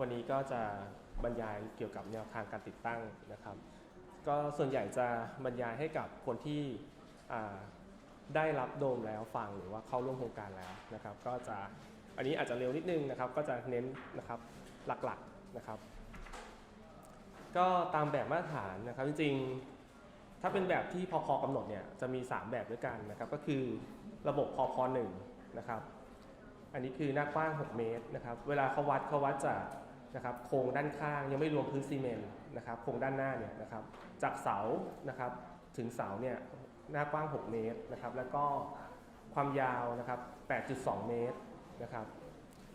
วันนี้ก็จะบรรยายเกี่ยวกับแนวทางการติดตั้งนะครับ ก็ส่วนใหญ่จะบรรยายให้กับคนที่ได้รับโดมแล้วฟังหรือว่าเข้าร่วมโครงการแล้วนะครับ ก็จะอันนี้อาจจะเร็วนิดนึงนะครับ ก็จะเน้นนะครับหลักๆนะครับ ก็ตามแบบมาตรฐานนะครับจริงๆ ถ้าเป็นแบบที่พอพอกำหนดเนี่ยจะมี 3 แบบด้วยกันนะครับ ก็คือระบบพอพอหนึ่งนะครับ อันนี้คือหน้ากว้าง 6 เมตรนะครับ เวลาเขาวัดเขาวัดจาก นะครับโครงด้านข้างยังไม่รวมพื้นซีเมนต์นะครับโครงด้านหน้าเนี่ยนะครับจากเสานะครับถึงเสาเนี่ยหน้ากว้าง 6 เมตรนะครับแล้วก็ความยาวนะครับ 8.2 เมตรนะครับ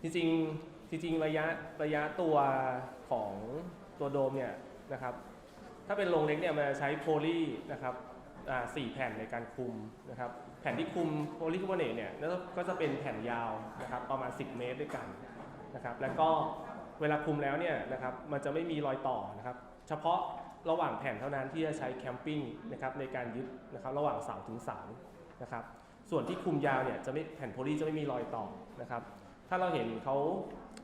จริงๆจริงๆระยะระยะตัวของตัวโดมเนี่ยนะครับถ้าเป็นโรงเล็กเนี่ยมันจะใช้โพลีนะครับสี่แผ่นในการคุมนะครับแผ่นที่คุมโพลีคาร์บอเนตเนี่ยก็จะเป็นแผ่นยาวนะครับประมาณ 10 เมตรด้วยกันนะครับแล้วก็ เวลาคุมแล้วเนี่ยนะครับมันจะไม่มีรอยต่อนะครับเฉพาะระหว่างแผ่นเท่านั้นที่จะใช้แคมปิ้งนะครับในการยึดนะครับระหว่างเสาถึงเสานะครับส่วนที่คุมยาวเนี่ยจะไม่แผ่นโพลีจะไม่มีรอยต่อนะครับถ้าเราเห็นเขา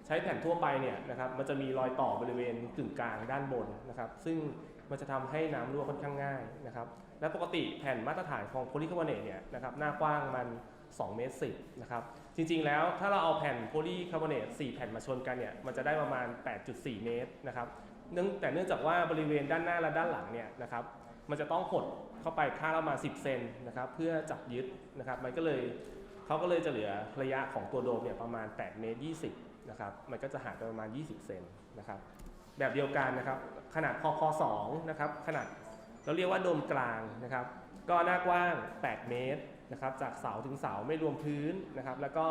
ใช้แผ่นทั่วไปเนี่ยนะครับมันจะมีรอยต่อบริเวณกึ่งกลางด้านบนนะครับซึ่งมันจะทำให้น้ำรั่วค่อนข้างง่ายนะครับและปกติแผ่นมาตรฐานของโพลีคาร์บอเนตเนี่ยนะครับหน้ากว้างมัน2เมตร10นะครับ จริงๆ แล้วถ้าเราเอาแผ่นโพลีคาร์บอเนต4แผ่นมาชนกันเนี่ยมันจะได้ประมาณ 8.4 เมตรนะครับเนื่องแต่เนื่องจากว่าบริเวณด้านหน้าและด้านหลังเนี่ยนะครับมันจะต้องหดเข้าไปค่าประมาณ 10 เซนนะครับเพื่อจับยึดนะครับมันก็เลยเขาก็เลยจะเหลือระยะของตัวโดมเนี่ยประมาณ 8 เมตร 20นะครับมันก็จะห่างไปประมาณ 20 เซนนะครับแบบเดียวกันนะครับขนาดพอพอ2นะครับขนาดเราเรียกว่าโดมกลางนะครับก็หน้ากว้าง 8 เมตร นะครับจากเสาถึงเสาไม่รวมพื้นนะครับ แล้วก็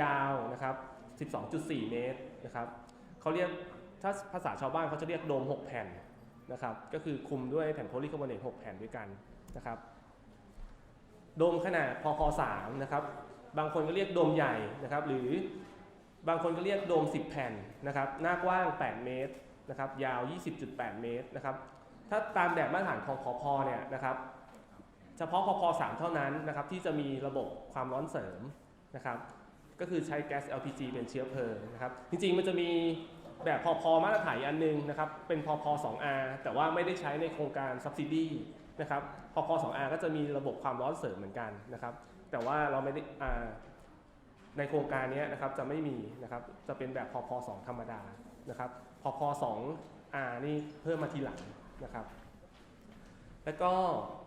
ยาวนะครับ 12.4 เมตรนะครับเขาเรียกถ้าภาษาชาวบ้านเขาจะเรียกโดม 6 แผ่นนะครับ ก็คือคุมด้วยแผ่นโพลีคาร์บอเนต6แผ่นด้วยกันนะครับ โดมขนาดพอพ3นะครับ บางคนก็เรียกโดมใหญ่นะครับ หรือบางคนก็เรียกโดม 10 แผ่นนะครับ หน้ากว้าง 8 เมตรนะครับ ยาว 20.8 เมตรนะครับ ถ้าตามแบบมาตรฐานของพอพเนี่ยนะครับ เฉพาะพอพ3เท่านั้นนะครับที่จะมีระบบความร้อนเสริมนะครับก็คือใช้แก๊ส LPG เป็นเชื้อเพลิงนะครับจริงๆมันจะมีแบบพอพอมาตรฐานอันหนึงนะครับเป็นพอพ 2R แต่ว่าไม่ได้ใช้ในโครงการ subsidy นะครับพอพ 2R ก็จะมีระบบความร้อนเสริมเหมือนกันนะครับแต่ว่าเราไม่ได้อ่าในโครงการนี้นะครับจะไม่มีนะครับจะเป็นแบบพอพ2ธรรมดานะครับพอพ 2R นี่เพิ่มมาทีหลังนะครับแล้วก็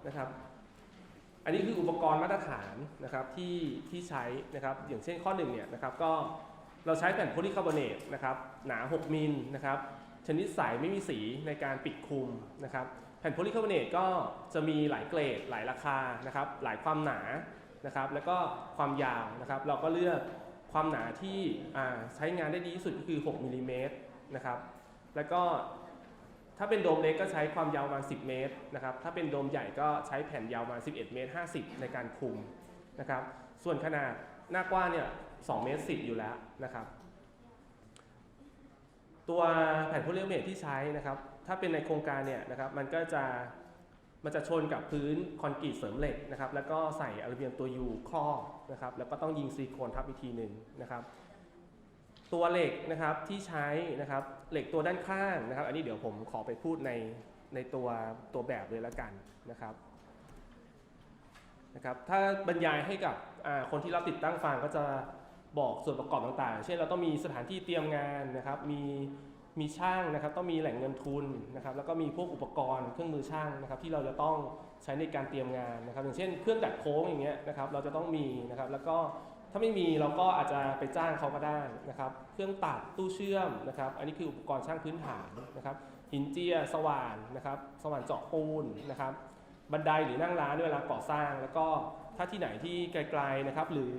นะครับ อันนี้คืออุปกรณ์มาตรฐานนะครับที่ที่ใช้นะครับอย่างเช่นข้อหนึ่งเนี่ยนะครับก็เราใช้แผ่นโพลีคาร์บอเนตนะครับหนา 6มิลนะครับชนิดใสไม่มีสีในการปิดคลุมนะครับแผ่นโพลีคาร์บอเนตก็จะมีหลายเกรดหลายราคานะครับหลายความหนานะครับแล้วก็ความยาวนะครับเราก็เลือกความหนาที่ใช้งานได้ดีที่สุดก็คือ 6มิลลิเมตรนะครับแล้วก็ ถ้าเป็นโดมเล็กก็ใช้ความยาวประมาณ 10 เมตรนะครับ ถ้าเป็นโดมใหญ่ก็ใช้แผ่นยาวประมาณ 11 เมตร 50 ในการคุมนะครับ ส่วนขนาดหน้ากว้างเนี่ย 2 เมตร 10 อยู่แล้วนะครับ ตัวแผ่นโพลีเมตที่ใช้นะครับ ถ้าเป็นในโครงการเนี่ยนะครับ มันก็จะมันจะชนกับพื้นคอนกรีตเสริมเหล็กนะครับ แล้วก็ใส่อลูมิเนียมตัวยูครอบนะครับ แล้วก็ต้องยิงซิลิโคนทับอีกทีหนึ่งนะครับ ตัวเหล็กนะครับที่ใช้นะครับเหล็กตัวด้านข้างนะครับ อันนี้เดี๋ยวผมขอไปพูดในในตัวตัวแบบเลยล้วกันนะครับนะครับถ้าบรรยายให้กับคนที่รับติดตั้งฟังก็จะบอกส่วนประกอบต่างๆ เช่นเราต้องมีสถานที่เตรียมงานนะครับ มีมีช่างนะครับ ต้องมีแหล่งเงินทุนนะครับ แล้วก็มีพวกอุปกรณ์เครื่องมือช่างนะครับ ที่เราจะต้องใช้ในการเตรียมงานนะครับ อย่างเช่นเครื่องดัดโค้งอย่างเงี้ยนะครับ เราจะต้องมีนะครับ แล้วก็ ถ้าไม่มีเราก็อาจจะไปจ้างเขาก็ได้นะครับ เครื่องตัดตู้เชื่อมนะครับ อันนี้คืออุปกรณ์ช่างพื้นฐานนะครับ หินเจียสว่านนะครับ สว่านเจาะปูนนะครับ บันไดหรือนั่งร้านเวลาก่อสร้าง แล้วก็ถ้าที่ไหนที่ไกลๆนะครับ หรือ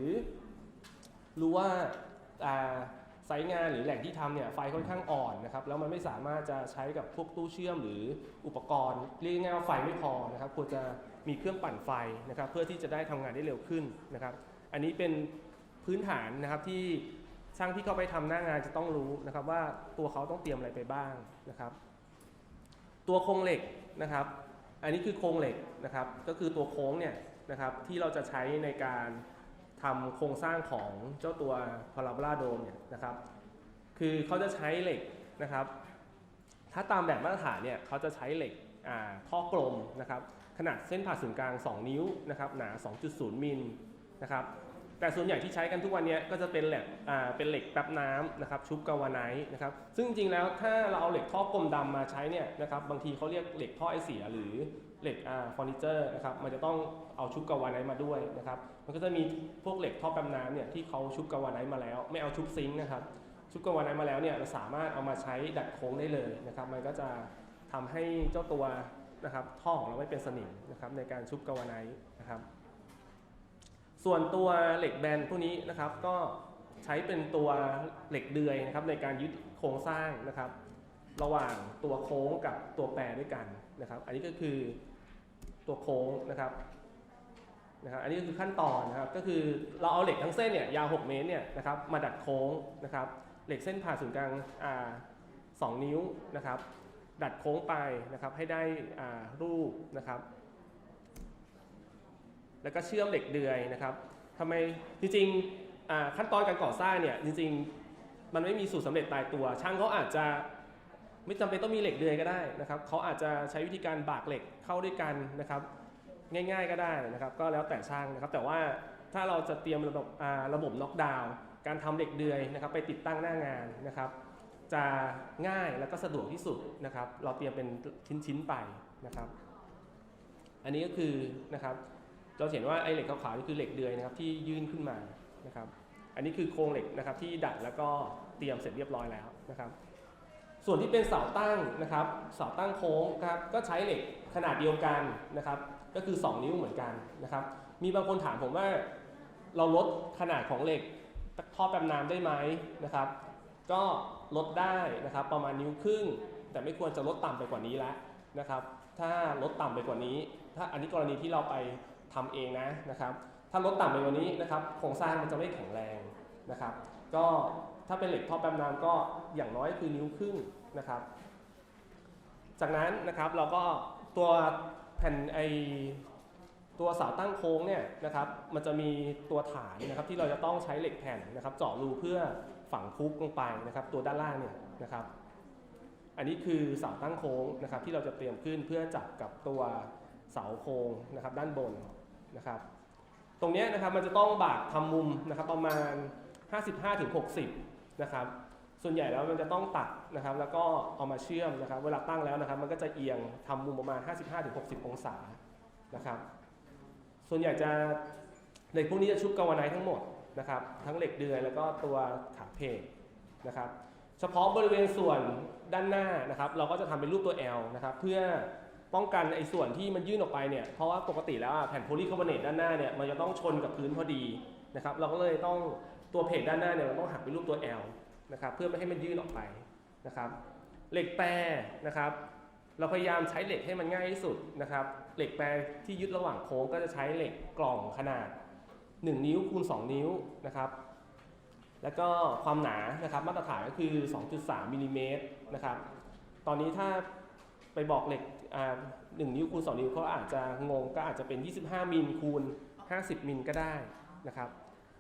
รู้ว่าอ่าไซต์งานหรือแหล่งที่ทำเนี่ยไฟค่อนข้างอ่อนนะครับ แล้วมันไม่สามารถจะใช้กับพวกตู้เชื่อมหรืออุปกรณ์ เรียกง่ายว่าไฟไม่พอนะครับ ควรจะมีเครื่องปั่นไฟนะครับ เพื่อที่จะได้ทำงานได้เร็วขึ้นนะครับ อันนี้เป็นพื้นฐานนะครับที่ช่างที่เข้าไปทำหน้างานจะต้องรู้นะครับ ว่าตัวเขาต้องเตรียมอะไรไปบ้างนะครับ ตัวโครงเหล็กนะครับ อันนี้คือโครงเหล็กนะครับ ก็คือตัวโค้งเนี่ยนะครับที่เราจะใช้ในการทำโครงสร้างของเจ้าตัวพาราโบลาโดมเนี่ยนะครับ คือเขาจะใช้เหล็กนะครับ ถ้าตามแบบมาตรฐานเนี่ยเขาจะใช้เหล็กท่อกลมนะครับ ขนาดเส้นผ่าศูนย์กลาง 2 นิ้วนะครับหนา 2.0 มิลนะครับ แต่ส่วนใหญ่ที่ใช้กันทุกวันนี้ก็จะเป็นเหล็กอ่าเป็นเหล็กแป๊บน้ำนะครับชุบกาวไนท์นะครับซึ่งจริงแล้วถ้าเราเอาเหล็กท่อกลมดำมาใช้เนี่ยนะครับบางทีเขาเรียกเหล็กท่อไอเสียหรือเหล็กอ่าเฟอร์นิเจอร์นะครับมันจะต้องเอาชุบกาวไนท์มาด้วยนะครับมันก็จะมีพวกเหล็กท่อแป๊บน้ำเนี่ยที่เขาชุบกาวไนท์มาแล้ว ไม่เอาชุบซิงค์นะครับชุบกาวไนท์มาแล้วเนี่ยเราสามารถเอามาใช้ดัดโค้งได้เลยนะครับมันก็จะทำให้เจ้าตัวนะครับท่อของเราไม่เป็นสนิมนะครับในการชุบกาวไนท์นะครับ ส่วนตัวเหล็กแบนพวกนี้นะครับก็ใช้เป็นตัวเหล็กเดือยนะครับในการยึดโครงสร้างนะครับ ระหว่างตัวโค้งกับตัวแปรด้วยกันนะครับ อันนี้ก็คือตัวโค้งนะครับนะครับอันนี้ก็คือขั้นตอนนะครับก็คือเราเอาเหล็กทั้งเส้นเนี่ยยาว 6 เมตรเนี่ยนะครับมาดัดโค้งนะครับ เหล็กเส้นผ่าศูนย์กลางอ่าสองนิ้วนะครับ ดัดโค้งไปนะครับให้ได้อ่ารูปนะครับ แล้วก็เชื่อมเหล็กเดือยนะครับทำไมจริงๆขั้นตอนการก่อสร้างเนี่ยจริงๆ มันไม่มีสูตรสำเร็จตายตัว ช่างเขาอาจจะไม่จำเป็นต้องมีเหล็กเดือยก็ได้นะครับเขาอาจจะใช้วิธีการบากเหล็กเข้าด้วยกันนะครับ ง่ายๆก็ได้นะครับ ก็แล้วแต่ช่างนะครับ แต่ว่าถ้าเราจะเตรียมระบบระบบน็อกดาวน์การทำเหล็กเดือยนะครับ ไปติดตั้งหน้างานนะครับ จะง่ายแล้วก็สะดวกที่สุดนะครับ เราเตรียมเป็นชิ้นๆไปนะครับ อันนี้ก็คือนะครับ เราเห็นว่าไอ้เหล็กขาวๆนี่คือเหล็กเดือยนะครับที่ยื่นขึ้นมานะครับ อันนี้คือโครงเหล็กนะครับที่ดัดแล้วก็เตรียมเสร็จเรียบร้อยแล้วนะครับ ส่วนที่เป็นเสาตั้งนะครับเสาตั้งโค้งครับก็ใช้เหล็กขนาดเดียวกันนะครับ ก็คือ 2 นิ้วเหมือนกันนะครับ มีบางคนถามผมว่าเราลดขนาดของเหล็กท่อแปมน้ำได้ไหมนะครับ ก็ลดได้นะครับประมาณนิ้วครึ่ง แต่ไม่ควรจะลดต่ำไปกว่านี้แล้วนะครับ ถ้าลดต่ำไปกว่านี้ ถ้าอันนี้กรณีที่เราไป ทำเองนะนะครับ ถ้าลดต่ำไปกว่านี้นะครับโครงสร้างมันจะไม่แข็งแรงนะครับ ก็ถ้าเป็นเหล็กท่อแปมน้ำก็อย่างน้อยคือนิ้วครึ่งนะครับ จากนั้นนะครับเราก็ตัวแผ่นไอตัวเสาตั้งโค้งเนี่ยนะครับ มันจะมีตัวฐานนะครับที่เราจะต้องใช้เหล็กแผ่นนะครับเจาะรูเพื่อฝังคุกลงไปนะครับ ตัวด้านล่างเนี่ยนะครับอันนี้คือเสาตั้งโค้งนะครับที่เราจะเตรียมขึ้นเพื่อจับกับตัวเสาโค้งนะครับด้านบน นะครับ ตรงนี้นะครับมันจะต้องบากทำมุมนะครับประมาณ 55-60 นะครับ ส่วนใหญ่แล้วมันจะต้องตัดนะครับ แล้วก็เอามาเชื่อมนะครับ เวลาตั้งแล้วนะครับ มันก็จะเอียงทำมุมประมาณ 55-60 องศานะครับ ส่วนใหญ่จะเหล็กพวกนี้จะชุบกาวไนท์ทั้งหมดนะครับ ทั้งเหล็กเดือยแล้วก็ตัวขาเพกนะครับ เฉพาะบริเวณส่วนด้านหน้านะครับ เราก็จะทำเป็นรูปตัว L นะครับ เพื่อ ป้องกันไอ้ส่วนที่มันยื่นออกไปเนี่ยเพราะว่าปกติแล้วแผ่นโพลีคาร์บอเนตด้านหน้าเนี่ยมันจะต้องชนกับพื้นพอดีนะครับเราก็เลยต้องตัวเพจด้านหน้าเนี่ยเราต้องหักเป็นรูปตัว L นะครับเพื่อไม่ให้มันยื่นออกไปนะครับเหล็กแปรนะครับเราพยายามใช้เหล็กให้มันง่ายที่สุดนะครับเหล็กแปรที่ยึดระหว่างโค้งก็จะใช้เหล็กกล่องขนาด 1 นิ้วคูณ 2 นิ้วนะครับแล้วก็ความหนานะครับมาตรฐานก็คือ 2.3มิลลิเมตรนะครับตอนนี้ถ้าไปบอกเหล็ก อ่า1นิ้วคูณ 2 นิ้วเขาอาจจะงงก็อาจจะเป็น 25 มิลคูณ 50 มิลก็ได้นะครับ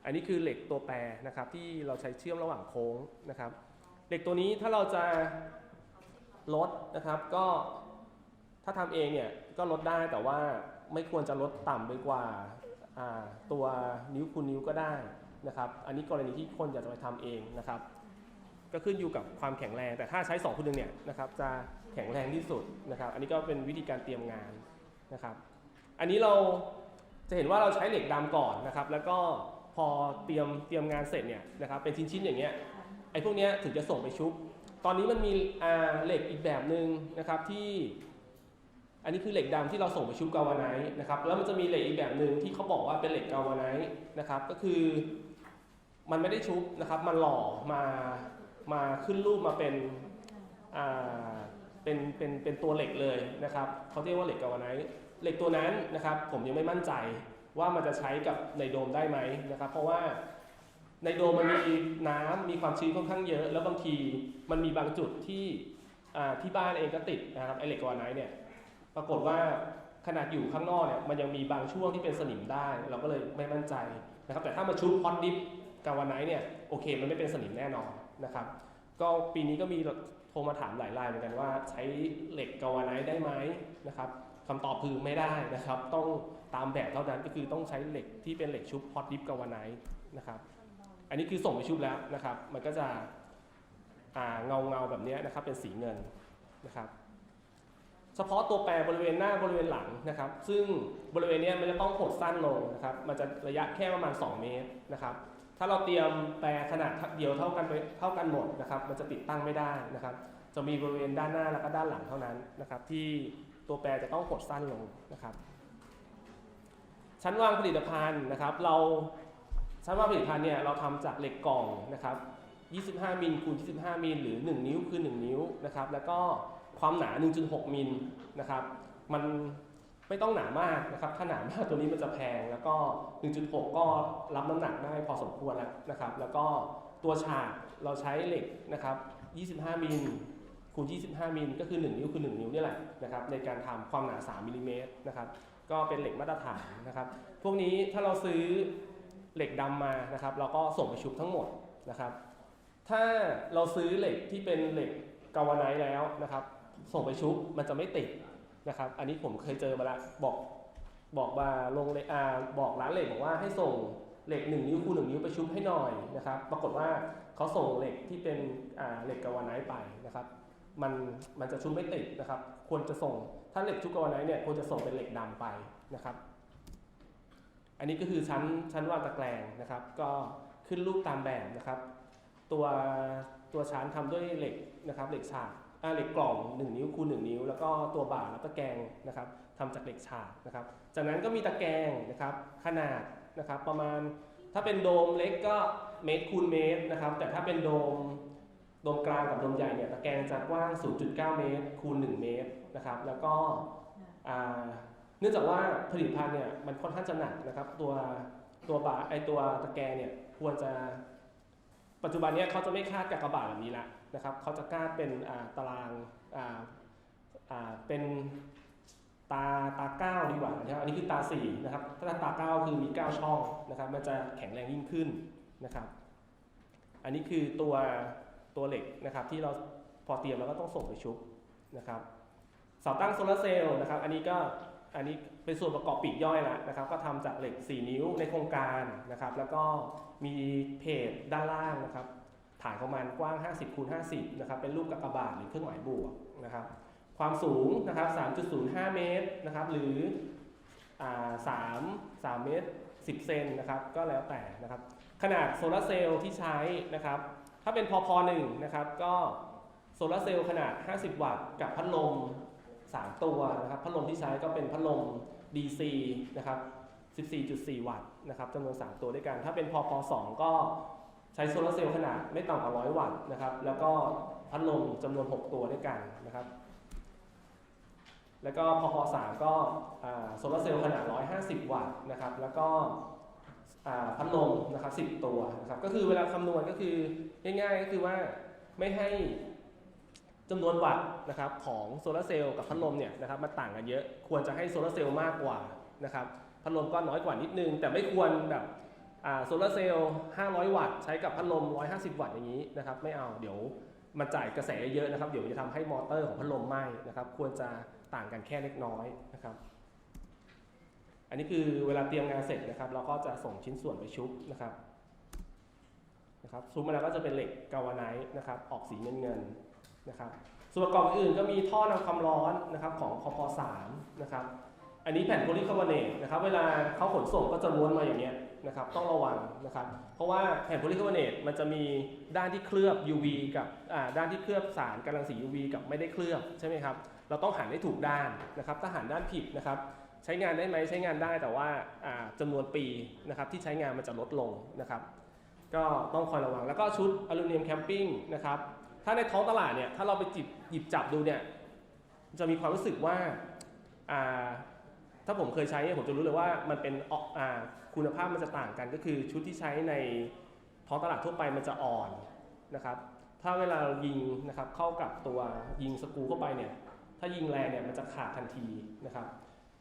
อันนี้คือเหล็กตัวแปรนะครับที่เราใช้เชื่อมระหว่างโค้งนะครับ เหล็กตัวนี้ถ้าเราจะลดนะครับก็ถ้าทำเองเนี่ยก็ลดได้แต่ว่าไม่ควรจะลดต่ำไปกว่าอ่าตัวนิ้วคูณนิ้วก็ได้นะครับ อันนี้กรณีที่คนอยากจะไปทำเองนะครับ ก็ขึ้นอยู่กับความแข็งแรง แต่ถ้าใช้2คูณหนึ่งเนี่ยนะครับจะแข็งแรงที่สุดนะครับ อันนี้ก็เป็นวิธีการเตรียมงานนะครับ อันนี้เราจะเห็นว่าเราใช้เหล็กดำก่อนนะครับ แล้วก็พอเตรียมเตรียมงานเสร็จเนี่ยนะครับเป็นชิ้นๆอย่างเงี้ยไอ้พวกเนี้ยถึงจะส่งไปชุบ ตอนนี้มันมีอ่าเหล็กอีกแบบหนึ่งนะครับที่ อันนี้คือเหล็กดำที่เราส่งไปชุบกาวาไนนะครับ แล้วมันจะมีเหล็กอีกแบบหนึ่งที่เขาบอกว่าเป็นเหล็กกาวาไนนะครับ ก็คือมันไม่ได้ชุบนะครับ มันหล่อมา มาขึ้นรูปมาเป็นอ่าเป็นเป็นเป็นตัวเหล็กเลยนะครับเขาเรียกว่าเหล็กกาวาไนท์เหล็กตัวนั้นนะครับ ผมยังไม่มั่นใจว่ามันจะใช้กับในโดมได้ไหมนะครับ เพราะว่าในโดมมันมีน้ำมีความชื้นค่อนข้างเยอะ แล้วบางทีมันมีบางจุดที่อ่าที่บ้านเองก็ติดนะครับไอเหล็กกาวาไนท์เนี่ยปรากฏว่าขนาดอยู่ข้างนอกเนี่ยมันยังมีบางช่วงที่เป็นสนิมได้ เราก็เลยไม่มั่นใจนะครับแต่ถ้ามาชุบฮอตดิฟกาวาไนท์เนี่ยโอเคมันไม่เป็นสนิมแน่นอน นะครับ ก็ปีนี้ก็มีโทรมาถามหลายรายเหมือนกันว่าใช้เหล็กกาวาไนได้ไหมนะครับคำตอบคือไม่ได้นะครับ ต้องตามแบบเท่านั้นก็คือต้องใช้เหล็กที่เป็นเหล็กชุบฮอตดิฟกาวาไนนะครับ อันนี้คือส่งไปชุบแล้วนะครับ มันก็จะอ่าเงาเงาแบบนี้นะครับเป็นสีเงินนะครับเฉพาะตัวแปรบริเวณหน้าบริเวณหลังนะครับ ซึ่งบริเวณนี้มันจะต้องหดสั้นลงนะครับ มันจะระยะแค่ประมาณ 2 เมตรนะครับ ถ้าเราเตรียมแปรขนาดเดียวเท่ากันไปเท่ากันหมดนะครับ มันจะติดตั้งไม่ได้นะครับ จะมีบริเวณด้านหน้าแล้วก็ด้านหลังเท่านั้นนะครับ ที่ตัวแปรจะต้องหดสั้นลงนะครับ ชั้นวางผลิตภัณฑ์นะครับ เราชั้นวางผลิตภัณฑ์เนี่ยเราทำจากเหล็กกล่องนะครับ 25มิลคูณ25มิลหรือ 1 นิ้วคือ 1 นิ้วนะครับ แล้วก็ความหนา 1.6มิลนะครับ มัน ไม่ต้องหนามากนะครับ ถ้าหนามากตัวนี้มันจะแพง แล้วก็ 1.6 ก็รับน้ำหนักได้พอสมควรแล้วนะครับ แล้วก็ตัวฉากเราใช้เหล็กนะครับ 25 มิลคูณ 25 มิลก็คือ 1 นิ้วคือ 1 นิ้วนี่แหละนะครับในการทำความหนา 3 มิลลิเมตรนะครับ ก็เป็นเหล็กมาตรฐานนะครับ พวกนี้ถ้าเราซื้อเหล็กดำมานะครับ เราก็ส่งไปชุบทั้งหมดนะครับ ถ้าเราซื้อเหล็กที่เป็นเหล็กกาวไนท์แล้วนะครับ ส่งไปชุบมันจะไม่ติด นะครับ อันนี้ผมเคยเจอมาแล้วบอกบอกมาลงเลยอาบอกร้านเหล็กบอกว่าให้ส่งเหล็ก 1 นิ้วคูณ1นิ้วไปชุบให้หน่อยนะครับ ปรากฏว่าเขาส่งเหล็กที่เป็นเหล็กกาวาไนไปนะครับ มันมันจะชุบไม่ติดนะครับ ควรจะส่งถ้าเหล็กชุบกาวาไนเนี่ยควรจะส่งเป็นเหล็กดำไปนะครับ อันนี้ก็คือชั้นชั้นวางตะแกรงนะครับ ก็ขึ้นรูปตามแบบนะครับ ตัวตัวชั้นทำด้วยเหล็กนะครับ เหล็กฉาก เหล็กกล่อง 1 นิ้วคูณ1นิ้ว แล้วก็ตัวบ่าและตะแกรงนะครับทำจากเหล็กฉากนะครับ จากนั้นก็มีตะแกรงนะครับขนาดนะครับประมาณถ้าเป็นโดมเล็กก็เมตรคูณเมตรนะครับ แต่ถ้าเป็นโดมโดมกลางกับโดมใหญ่เนี่ยตะแกรงจะกว้าง 0.9 เมตรคูณ 1 เมตรนะครับ แล้วก็เนื่องจากว่าผลิตภัณฑ์เนี่ยมันค่อนข้างจะหนักนะครับ ตัวตัวบาไอตัวตะแกรงเนี่ยควรจะปัจจุบันนี้เขาจะไม่คาดกากบาทแบบนี้ละ นะครับเขาจะคาเป็นตารางเป็นตาตาเก้าดีกว่านะครับอันนี้คือตาสี่นะครับถ้าตาเก้าคือมี 9 ช่องนะครับมันจะแข็งแรงยิ่งขึ้นนะครับ อันนี้คือตัวตัวเหล็กนะครับที่เราพอเตรียมแล้วก็ต้องส่งไปชุบนะครับเสาตั้งโซลาร์เซลล์นะครับอันนี้ก็อันนี้เป็นส่วนประกอบปีกย่อยละนะครับ ก็ทำจากเหล็ก 4 นิ้วในโครงการนะครับ แล้วก็มีเพจด้านล่างนะครับ ฐานของมันกว้าง 50คูณ50นะครับเป็นรูปกากบาทหรือเครื่องหมายบวกนะครับความสูงนะครับ 3.05 เมตรนะครับหรือ3 3เมตร 10 เซนนะครับก็แล้วแต่นะครับขนาดโซลาร์เซลล์ที่ใช้นะครับถ้าเป็นพอพอหนึ่งนะครับก็โซลาร์เซลล์ขนาด 50 วัตต์กับพัดลม 3 ตัวนะครับพัดลมที่ใช้ก็เป็นพัดลม DC นะครับ 14.4 วัตต์นะครับจำนวน 3 ตัวด้วยกัน ถ้าเป็นพอพอ2ก็ ใช้โซลาร์เซลล์ขนาดไม่ต่ำกว่า100วัตต์นะครับ แล้วก็พัดลมจำนวน 6 ตัวด้วยกันนะครับ แล้วก็พอพอ3ก็โซลาร์เซลล์ขนาด 150 วัตต์นะครับ แล้วก็พัดลมนะครับ10 ตัวนะครับ ก็คือเวลาคำนวณก็คือง่ายๆก็คือว่าไม่ให้จำนวนวัตต์นะครับของโซลาร์เซลล์กับพัดลมเนี่ยนะครับมันต่างกันเยอะ ควรจะให้โซลาร์เซลล์มากกว่านะครับ พัดลมก็น้อยกว่านิดนึง แต่ไม่ควรแบบ โซลาร์เซลล์ 500 วัตต์ ใช้กับพัดลม 150 วัตต์อย่างนี้นะครับ ไม่เอา เดี๋ยวมันจ่ายกระแสเยอะนะครับ เดี๋ยวจะทำให้มอเตอร์ของพัดลมไหม้นะครับ ควรจะต่างกันแค่เล็กน้อยนะครับ อันนี้คือเวลาเตรียมงานเสร็จนะครับ เราก็จะส่งชิ้นส่วนไปชุบนะครับนะครับชุบมาแล้วก็จะเป็นเหล็กกาวาไนท์นะครับ ออกสีเงินเงินนะครับ ส่วนประกอบอื่นก็มีท่อนำความร้อนนะครับของคอพพ3นะครับ อันนี้แผ่นโพลีคาร์บอเนตนะครับ เวลาเขาขนส่งก็จะม้วนมาอย่างเงี้ย นะครับต้องระวังนะครับเพราะว่าแผ่นโพลีคาร์บอเนตมันจะมีด้านที่เคลือบ UV กับด้านที่เคลือบสารกำลังสี UV กับไม่ได้เคลือบใช่ไหมครับเราต้องหันให้ถูกด้านนะครับถ้าหันด้านผิดนะครับใช้งานได้ไหมใช้งานได้แต่ว่าจำานวนปีนะครับที่ใช้งานมันจะลดลงนะครับก็ต้องคอยระวังแล้วก็ชุดอลูมิเนียมแคมปิ้งนะครับถ้าในท้องตลาดเนี่ยถ้าเราไปจิบหยิบจับดูเนี่ยจะมีความรู้สึกว่า ถ้าผมเคยใช้เนี่ยผมจะรู้เลยว่ามันเป็นออกอ่าคุณภาพมันจะต่างกันก็คือชุดที่ใช้ในท้องตลาดทั่วไปมันจะอ่อนนะครับ ถ้าเวลาเรายิงนะครับเข้ากับตัวยิงสกูเข้าไปเนี่ยถ้ายิงแรงเนี่ยมันจะขาดทันทีนะครับ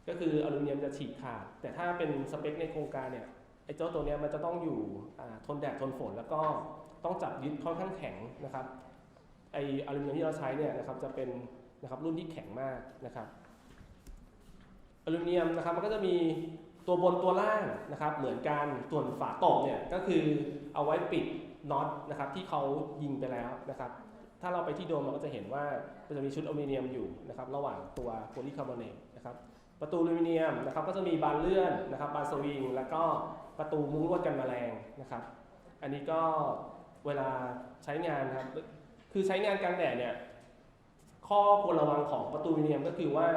ก็คืออลูมิเนียมจะฉีกขาด แต่ถ้าเป็นสเปคในโครงการเนี่ยไอ้เจ้าตัวเนี้ยมันจะต้องอยู่ทนแดดทนฝนแล้วก็ต้องจับยึดค่อนข้างแข็งนะครับไออลูมิเนียมที่เราใช้เนี่ยนะครับจะเป็นนะครับรุ่นที่แข็งมากนะครับ อลูมิเนียมนะครับมันก็จะมีตัวบนตัวล่างนะครับเหมือนกันส่วนฝาตบเนี่ยก็คือเอาไว้ปิดน็อตนะครับที่เขายิงไปแล้วนะครับถ้าเราไปที่โดมเราก็จะเห็นว่ามันจะมีชุดอลูมิเนียมอยู่นะครับระหว่างตัวโพลีคาร์บอเนตนะครับประตูอลูมิเนียมนะครับก็จะมีบานเลื่อนนะครับบานสวิง แล้วก็ประตูมุ้งลวดกันแมลงนะครับอันนี้ก็เวลาใช้งานนะครับคือใช้งานกลางแดดเนี่ยข้อควรระวังของประตูอลูมิเนียมก็คือว่า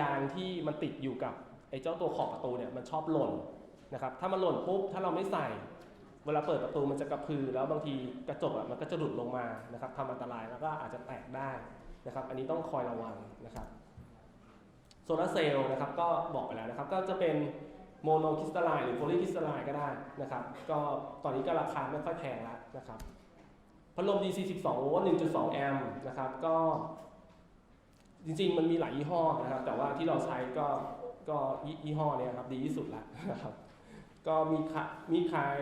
ยางที่มันติดอยู่กับไอ้เจ้าตัวขอบประตูเนี่ยมันชอบหล่นนะครับถ้ามันหล่นปุ๊บถ้าเราไม่ใส่ เวลาเปิดประตูมันจะกระพือ แล้วบางทีกระจกอะมันก็จะหลุดลงมานะครับทำอันตรายแล้วก็อาจจะแตกได้นะครับ อันนี้ต้องคอยระวังนะครับโซลาเซลล์นะครับก็บอกไปแล้วนะครับ ก็จะเป็นโมโนคริสตัลไลน์หรือโพลีคริสตัลไลน์ก็ได้นะครับ ก็ตอนนี้ก็ราคาไม่ค่อยแพงแล้วนะครับพัดลม DC 12โวลต์1.2 แอมป์นะครับ ก็ จริงๆ มันมีหลายยี่ห้อนะครับ แต่ว่าที่เราใช้ก็ก็ยี่ห้อเนี้ยครับดีที่สุดล้วนะครับ ก็มีขายมีขาย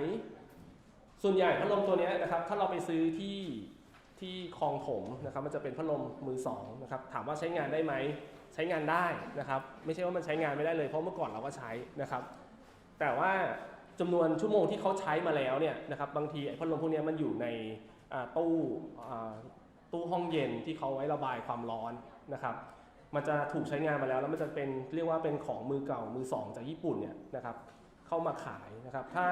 ส่วนใหญ่พัดลมตัวเนี้ยนะครับ ถ้าเราไปซื้อที่ที่คลองถมนะครับ มันจะเป็นพัดลมมือสองนะครับ ถามว่าใช้งานได้ไหม ใช้งานได้นะครับ ไม่ใช่ว่ามันใช้งานไม่ได้เลย เพราะเมื่อก่อนเราก็ใช้นะครับ แต่ว่าจำนวนชั่วโมงที่เขาใช้มาแล้วเนี่ยนะครับ บางทีไอ้พัดลมพวกนี้มันอยู่ในตู้ตู้ห้องเย็นที่เขาไว้ระบายความร้อน นะครับมันจะถูกใช้งานมาแล้วแล้วมันจะเป็นเรียกว่าเป็นของมือเก่ามือสองจากญี่ปุ่นเนี่ยนะครับเข้ามาขายนะครับถ้า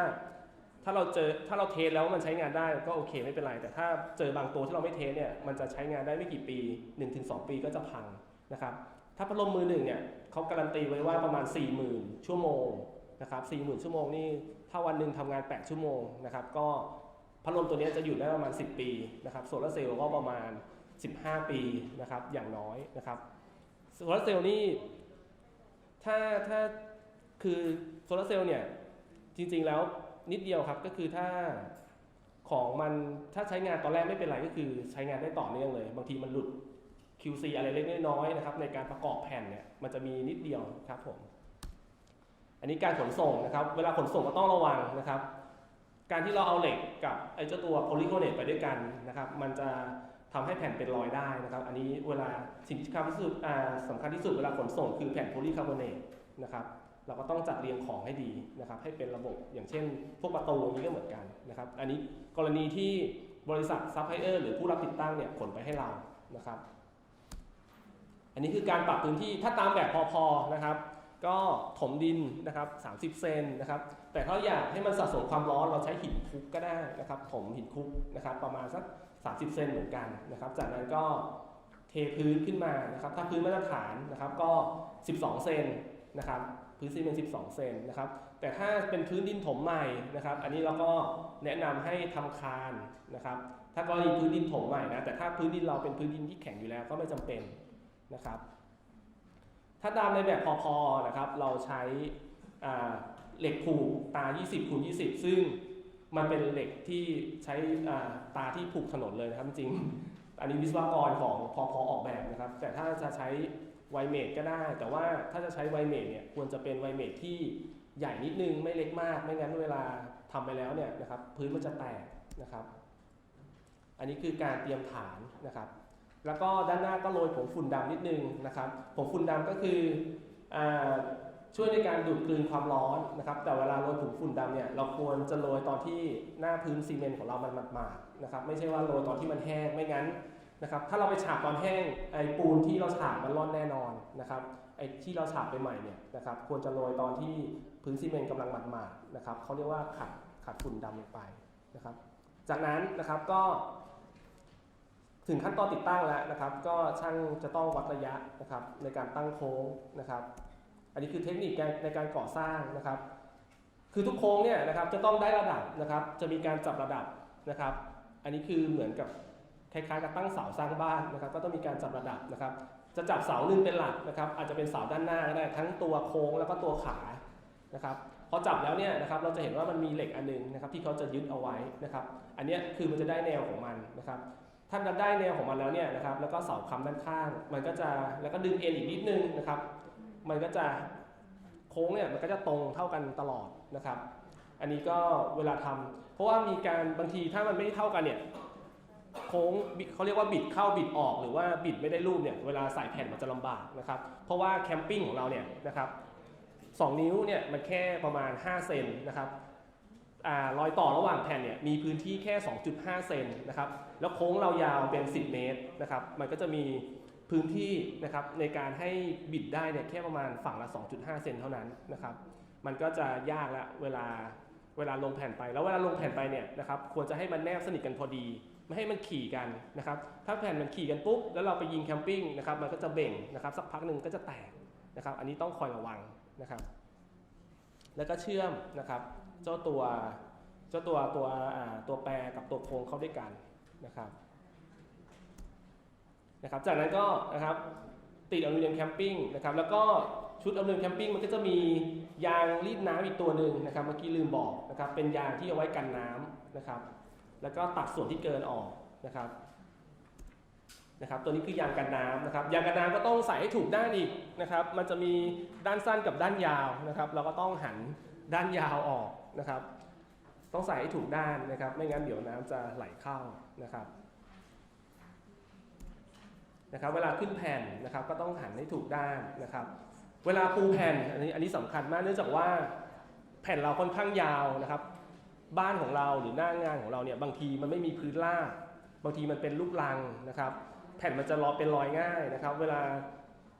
ถ้าเราเจอถ้าเราเทสแล้วมันใช้งานได้ก็โอเคไม่เป็นไร แต่ถ้าเจอบางตัวที่เราไม่เทสเนี่ยมันจะใช้งานได้ไม่กี่ปี 1-2 ปีก็จะพังนะครับถ้าพัดลมมือหนึ่งเนี่ยเขาการันตีไว้ว่าประมาณ 40,000 ชั่วโมงนะครับ40,000 ชั่วโมงนี่ถ้าวันหนึ่งทำงาน 8 ชั่วโมงนะครับก็พัดลมตัวนี้จะอยู่ได้ประมาณ 10 ปีนะครับโซลาร์เซลล์ก็ประมาณ 15 ปีนะครับอย่างน้อยนะครับโซลาร์เซลล์นี่ถ้าถ้าคือโซลาร์เซลล์เนี่ยจริงๆแล้วนิดเดียวครับก็คือถ้าของมันถ้าใช้งานตอนแรกไม่เป็นไรก็คือใช้งานได้ต่อเนื่องเลย บางทีมันหลุด QC อะไรเล็กน้อยๆนะครับในการประกอบแผ่นเนี่ยมันจะมีนิดเดียวครับผมอันนี้การขนส่งนะครับ เวลาขนส่งก็ต้องระวังนะครับ การที่เราเอาเหล็กกับไอ้เจ้าตัวโพลีโคเนตไปด้วยกันนะครับ มันจะ ทำให้แผ่นเป็นรอยได้นะครับ อันนี้เวลาสิ่งที่สำคัญที่สุดสำคัญที่สุดเวลาขนส่งคือแผ่นโพลีคาร์บอเนตนะครับเราก็ต้องจัดเรียงของให้ดีนะครับ ให้เป็นระบบอย่างเช่น พวกประตูอย่างนี้ก็เหมือนกันนะครับ อันนี้กรณีที่บริษัทซัพพลายเออร์หรือผู้รับติดตั้งเนี่ยขนไปให้เรานะครับ อันนี้คือการปรับพื้นที่ถ้าตามแบบพอๆนะครับ ก็ถมดินนะครับ 30 เซนนะครับ แต่ถ้าอยากให้มันสะสมความร้อนเราใช้หินคลุกก็ได้นะครับ ถมหินคลุกนะครับ ประมาณสัก 30 เซนเหมือนกันนะครับ จากนั้นก็เทพื้นขึ้นมานะครับ ถ้าพื้นมาตรฐานนะครับก็ 12 เซนนะครับ พื้นซีเมนต์12 เซนนะครับ แต่ถ้าเป็นพื้นดินถมใหม่นะครับ อันนี้เราก็แนะนำให้ทำคานนะครับ ถ้ากรณีพื้นดินถมใหม่นะ แต่ถ้าพื้นดินเราเป็นพื้นดินที่แข็งอยู่แล้วก็ไม่จำเป็นนะครับ ถ้าตามในแบบพอๆนะครับ เราใช้เหล็กผูกตา 20คูณ20 ซึ่ง มันเป็นเหล็กที่ใช้ตาที่ผูกถนนเลยนะครับจริง อันนี้วิศวกรของพอพอออกแบบนะครับ แต่ถ้าจะใช้ไวเมดก็ได้ แต่ว่าถ้าจะใช้ไวเมดเนี่ยควรจะเป็นไวเมดที่ใหญ่นิดนึงไม่เล็กมาก ไม่งั้นเวลาทำไปแล้วเนี่ยนะครับพื้นมันจะแตกนะครับ อันนี้คือการเตรียมฐานนะครับ แล้วก็ด้านหน้าก็โรยผงฝุ่นดำนิดนึงนะครับผงฝุ่นดำก็คืออ ช่วยในการดูดกลืนความร้อนนะครับ แต่เวลาโรยผงฝุ่นดำเนี่ยเราควรจะโรยตอนที่หน้าพื้นซีเมนต์ของเรามันหมาดๆนะครับ ไม่ใช่ว่าโรยตอนที่มันแห้งไม่งั้นนะครับ ถ้าเราไปฉาบตอนแห้งไอ้ปูนที่เราฉาบมันร่อนแน่นอนนะครับไอ้ที่เราฉาบไปใหม่เนี่ยนะครับ ควรจะโรยตอนที่พื้นซีเมนต์กำลังหมาดๆนะครับเขาเรียกว่าขัดขัดฝุ่นดำลงไปนะครับ จากนั้นนะครับก็ถึงขั้นตอนติดตั้งแล้วนะครับ ก็ช่างจะต้องวัดระยะนะครับในการตั้งโค้งนะครับ อันนี้คือเทคนิคในการก่อสร้างนะครับ คือทุกโค้งเนี่ยนะครับจะต้องได้ระดับนะครับ จะมีการจับระดับนะครับ อันนี้คือเหมือนกับคล้ายๆกับตั้งเสาสร้างบ้านนะครับ ก็ต้องมีการจับระดับนะครับ จะจับเสาหนึ่งเป็นหลักนะครับ อาจจะเป็นเสาด้านหน้าก็ได้ทั้งตัวโค้งแล้วก็ตัวขานะครับพอจับแล้วเนี่ยนะครับเราจะเห็นว่ามันมีเหล็กอันหนึงนะครับที่เขาจะยึดเอาไว้นะครับ อันนี้คือมันจะได้แนวของมันนะครับถ้าเราได้แนวของมันแล้วเนี่ยนะครับแล้วก็เสาค้ำด้านข้าง มันก็จะแล้วก็ดึงเอ็นอีกนิดนึงนะครับ มันก็จะโค้งเนี่ยมันก็จะตรงเท่ากันตลอดนะครับ อันนี้ก็เวลาทำเพราะว่ามีการบางทีถ้ามันไม่เท่ากันเนี่ยโค้งเขาเรียกว่าบิดเข้าบิดออกหรือว่าบิดไม่ได้รูปเนี่ยเวลาใส่แผ่นมันจะลำบากนะครับ เพราะว่าแคมปิ้งของเราเนี่ยนะครับสองนิ้วเนี่ยมันแค่ประมาณ 5 เซนนะครับอ่ารอยต่อระหว่างแผ่นเนี่ยมีพื้นที่แค่ 2.5 เซนนะครับ แล้วโค้งเรายาวเป็น 10 เมตรนะครับ มันก็จะมี พื้นที่นะครับในการให้บิดได้เนี่ยแค่ประมาณฝั่งละ 2.5 เซนเท่านั้นนะครับมันก็จะยากละเวลาเวลาลงแผ่นไปแล้วเวลาลงแผ่นไปเนี่ยนะครับควรจะให้มันแนบสนิทกันพอดี ไม่ให้มันขี่กันนะครับถ้าแผ่นมันขี่กันปุ๊บแล้วเราไปยิงแคมปิ้งนะครับมันก็จะเบ่งนะครับสักพักหนึ่งก็จะแตกนะครับอันนี้ต้องคอยระวังนะครับ แล้วก็เชื่อมนะครับเจ้าตัวเจ้าตัวตัวอ่าตัวแปรกับตัวโครงเข้าด้วยกันนะครับ นะครับจากนั้นก็นะครับติดอลูมิเนียมแคมปิ้งนะครับแล้วก็ชุดอลูมิเนียมแคมปิ้งมันก็จะมียางรีดน้ำอีกตัวหนึ่งนะครับเมื่อกี้ลืมบอกนะครับเป็นยางที่เอาไว้กันน้ำนะครับแล้วก็ตัดส่วนที่เกินออกนะครับนะครับตัวนี้คือยางกันน้ำนะครับยางกันน้ำก็ต้องใส่ให้ถูกด้านอีกนะครับมันจะมีด้านสั้นกับด้านยาวนะครับ เราก็ต้องหันด้านยาวออกนะครับ ต้องใส่ให้ถูกด้านนะครับ ไม่งั้นเดี๋ยวน้ำจะไหลเข้านะครับ นะครับเวลาขึ้นแผ่นนะครับก็ต้องหันให้ถูกด้านนะครับ เวลาปูแผ่นอันนี้อันนี้สำคัญมากเนื่องจากว่าแผ่นเราค่อนข้างยาวนะครับ บ้านของเราหรือหน้างานของเราเนี่ยบางทีมันไม่มีพื้นราบบางทีมันเป็นลูกรังนะครับ แผ่นมันจะรอเป็นรอยง่ายนะครับ เวลา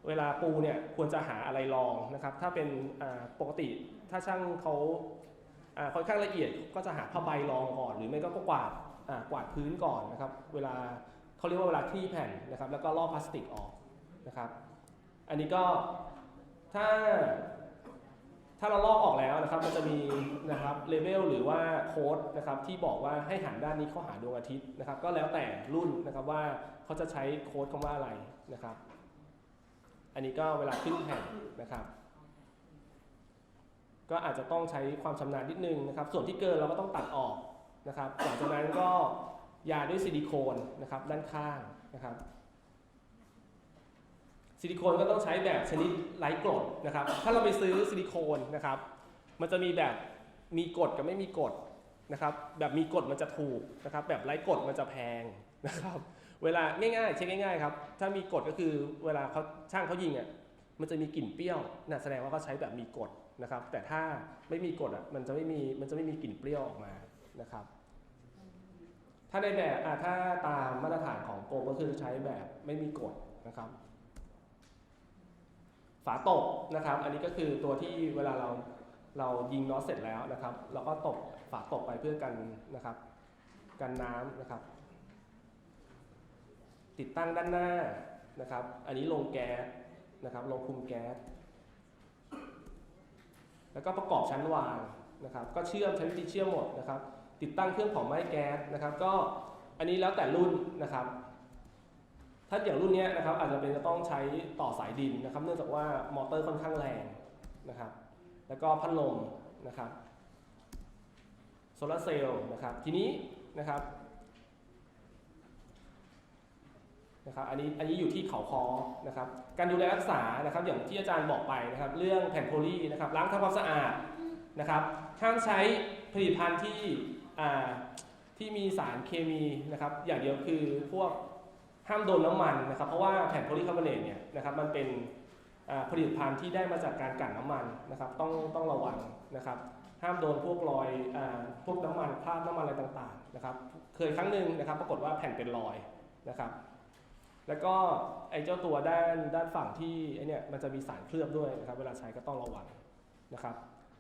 เวลาปูเนี่ยควรจะหาอะไรรองนะครับ ถ้าเป็นปกติถ้าช่างเขาค่อนข้างละเอียดก็จะหาผ้าใบรองก่อน หรือไม่ก็กวาดกวาดพื้นก่อนนะครับ เวลา เขาเรียกว่าเวลาคลี่แผ่นนะครับ แล้วก็ลอกพลาสติกออกนะครับ อันนี้ก็ถ้าถ้าเราลอกออกแล้วนะครับ มันจะมีนะครับเลเวลหรือว่าโค้ดนะครับที่บอกว่าให้หันด้านนี้เข้าหาดวงอาทิตย์นะครับ ก็แล้วแต่รุ่นนะครับว่าเขาจะใช้โค้ดคำว่าอะไรนะครับ อันนี้ก็เวลาขึ้นแผ่นนะครับก็อาจจะต้องใช้ความชำนาญนิดนึงนะครับ ส่วนที่เกินเราก็ต้องตัดออกนะครับ หลังจากนั้นก็ ยาด้วยซิลิโคนนะครับด้านข้างนะครับซิลิโคนก็ต้องใช้แบบชนิดไร้กรดนะครับ ถ้าเราไปซื้อซิลิโคนนะครับ มันจะมีแบบมีกรดกับไม่มีกรดนะครับ แบบมีกรดมันจะถูกนะครับ แบบไร้กรดมันจะแพงนะครับ เวลาง่ายๆ เช็คง่ายๆครับ ถ้ามีกรดก็คือเวลาเขาช่างเขายิงอะ มันจะมีกลิ่นเปรี้ยวนะแสดงว่าเขาใช้แบบมีกรดนะครับ แต่ถ้าไม่มีกรดอะ มันจะไม่มี มันจะไม่มีกลิ่นเปรี้ยวออกมานะครับ ถ้าในแบบถ้าตามมาตรฐานของกรมก็คือใช้แบบไม่มีกรดนะครับ ฝาตบนะครับ อันนี้ก็คือตัวที่เวลาเราเรายิงน็อตเสร็จแล้วนะครับเราก็ตบฝาตบไปเพื่อกันนะครับ กันน้ำนะครับ ติดตั้งด้านหน้านะครับ อันนี้ลงแก๊สนะครับลงคุมแก๊สแล้วก็ประกอบชั้นวางนะครับ ก็เชื่อมใช้วิธีเชื่อมหมดนะครับ ติดตั้งเครื่องเผาไหม้แก๊สนะครับก็อันนี้แล้วแต่รุ่นนะครับ ถ้าอย่างรุ่นนี้นะครับอาจจะเป็นจะต้องใช้ต่อสายดินนะครับ เนื่องจากว่ามอเตอร์ค่อนข้างแรงนะครับ แล้วก็พัดลมนะครับโซลาเซลล์นะครับทีนี้นะครับนะครับอันนี้อันนี้อยู่ที่เขาคอนะครับการดูแลรักษานะครับอย่างที่อาจารย์บอกไปนะครับ เรื่องแผ่นโพลีนะครับล้างทำความสะอาดนะครับห้ามใช้ผลิตภัณฑ์ที่ ที่มีสารเคมีนะครับอย่างเดียวคือพวกห้ามโดนน้ำมันนะครับ เพราะว่าแผ่นโพลีคาร์บอเนตเนี่ยนะครับมันเป็นผลิตภัณฑ์ที่ได้มาจากการกลั่นน้ำมันนะครับ ต้องต้องระวังนะครับ ห้ามโดนพวกรอยอพวกน้ำมันคราบน้ำมันอะไรต่างๆนะครับ เคยครั้งหนึ่งนะครับ ปรากฏว่าแผ่นเป็นรอยนะครับ แล้วก็ไอ้เจ้าตัวด้านด้านฝั่งที่ไอ้เนี่ยมันจะมีสารเคลือบด้วยนะครับ เวลาใช้ก็ต้องระวังนะครับ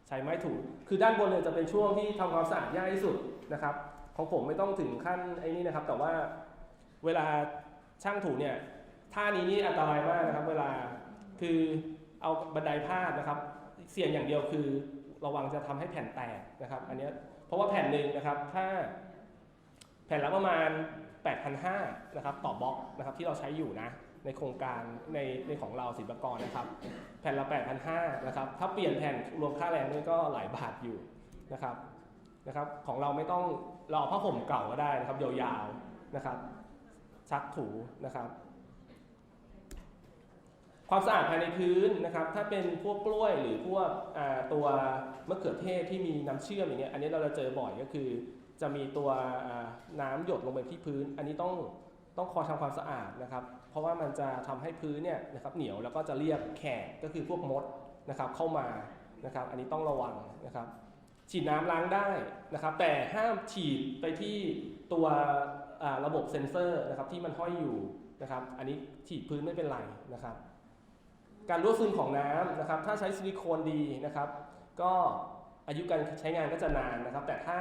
ใช้ไม้ถูคือด้านบนเนี่ยจะเป็นช่วงที่ทำความสะอาดยากที่สุดนะครับของผมไม่ต้องถึงขั้นไอ้นี่นะครับ แต่ว่าเวลาช่างถูเนี่ยท่านี้นี่อันตรายมากนะครับ เวลาคือเอาบันไดพาดนะครับ เสี่ยงอย่างเดียวคือระวังจะทำให้แผ่นแตกนะครับ อันนี้เพราะว่าแผ่นหนึ่งนะครับ ถ้าแผ่นละประมาณ 8,500นะครับต่อบล็อกนะครับที่เราใช้อยู่นะ ในโครงการในในของเราศิลปากรนะครับ แผ่นละ 8,500นะครับ ถ้าเปลี่ยนแผ่นรวมค่าแรงด้วยก็หลายบาทอยู่นะครับนะครับ ของเราไม่ต้องเราเอาผ้าห่มเก่าก็ได้นะครับยาวๆนะครับซักถูนะครับ ความสะอาดภายในพื้นนะครับ ถ้าเป็นพวกกล้วยหรือพวกตัวมะเขือเทศที่มีน้ำเชื่อมอย่างเงี้ยอันนี้เราจะเจอบ่อยก็คือ จะมีตัวน้ำหยดลงไปที่พื้น อันนี้ต้องต้องคอยทำความสะอาดนะครับ เพราะว่ามันจะทำให้พื้นเนี่ยนะครับเหนียวแล้วก็จะเรียกแขกก็คือพวกมดนะครับเข้ามานะครับ อันนี้ต้องระวังนะครับ ฉีดน้ำล้างได้นะครับ แต่ห้ามฉีดไปที่ตัวระบบเซ็นเซอร์นะครับที่มันห้อยอยู่นะครับ อันนี้ฉีดพื้นไม่เป็นไรนะครับ การรั่วซึมของน้ำนะครับ ถ้าใช้ซิลิโคนดีนะครับ ก็อายุการใช้งานก็จะนานนะครับ แต่ถ้า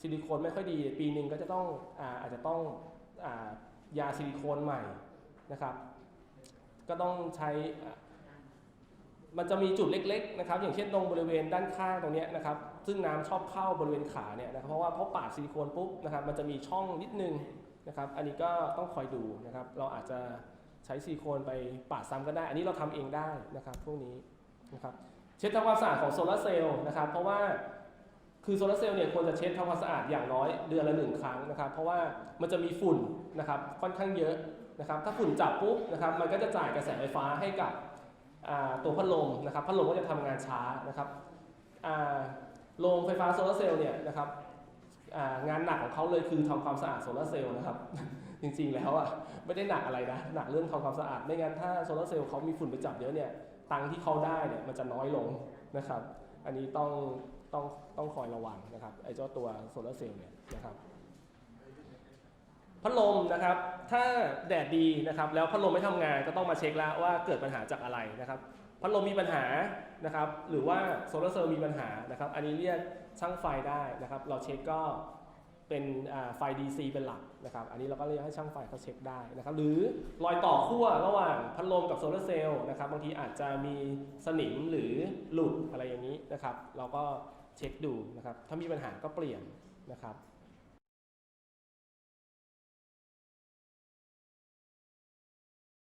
ซิลิโคนไม่ค่อยดี ปีหนึ่งก็จะต้องอาอาจจะต้องอายาซิลิโคนใหม่ นะครับ ก็ต้องใช้มันจะมีจุดเล็กๆนะครับอย่างเช่นตรงบริเวณด้านข้างตรงเนี้ยนะครับซึ่งน้ำชอบเข้าบริเวณขาเนี่ยนะครับเพราะว่าพราะปาดซิลิโคนปุ๊บนะครับมันจะมีช่องนิดนึงนะครับอันนี้ก็ต้องคอยดูนะครับเราอาจจะใช้ซิลิโคนไปปาดซ้ำก็ได้ อันนี้เราทำเองได้นะครับพวกนี้นะครับเช็ดทำความสะอาดของโซลาร์เซลล์นะครับเพราะว่าคือโซลาร์เซลล์เนี่ยควรจะเช็ดทำความสะอาดอย่างน้อยเดือนละหนึ่งครั้งนะครับเพราะว่ามันจะมีฝุ่นนะครับค่อนข้างเยอะ นะครับถ้าฝุ่นจับปุ๊บนะครับมันก็จะจ่ายกระแสไฟฟ้าให้กับตัวพัดลมนะครับพัดลมก็จะทำงานช้านะครับโรงไฟฟ้าโซลาร์เซลล์เนี่ยนะครับงานหนักของเขาเลยคือทำความสะอาดโซลาร์เซลล์นะครับจริงๆแล้วอะไม่ได้หนักอะไรนะหนักเรื่องทำความสะอาดไม่งั้นถ้าโซลาร์เซลล์เขามีฝุ่นไปจับเยอะเนี่ยตังที่เขาได้เนี่ยมันจะน้อยลงนะครับ อันนี้ต้องต้องต้องคอยระวังนะครับไอ้เจ้าตัวโซลาร์เซลล์เนี่ยนะครับ พัดลมนะครับ ถ้าแดดดีนะครับ แล้วพัดลมไม่ทำงานก็ต้องมาเช็คแล้วว่าเกิดปัญหาจากอะไรนะครับ พัดลมมีปัญหานะครับ หรือว่าโซลาร์เซลล์มีปัญหานะครับ อันนี้เรียกช่างไฟได้นะครับ เราเช็คก็เป็นไฟ DC เป็นหลักนะครับ อันนี้เราก็เรียกให้ช่างไฟเขาเช็คได้นะครับ หรือรอยต่อขั้วระหว่างพัดลมกับโซลาร์เซลล์นะครับ บางทีอาจจะมีสนิมหรือหลุดอะไรอย่างนี้นะครับ เราก็เช็คดูนะครับ ถ้ามีปัญหาก็เปลี่ยนนะครับ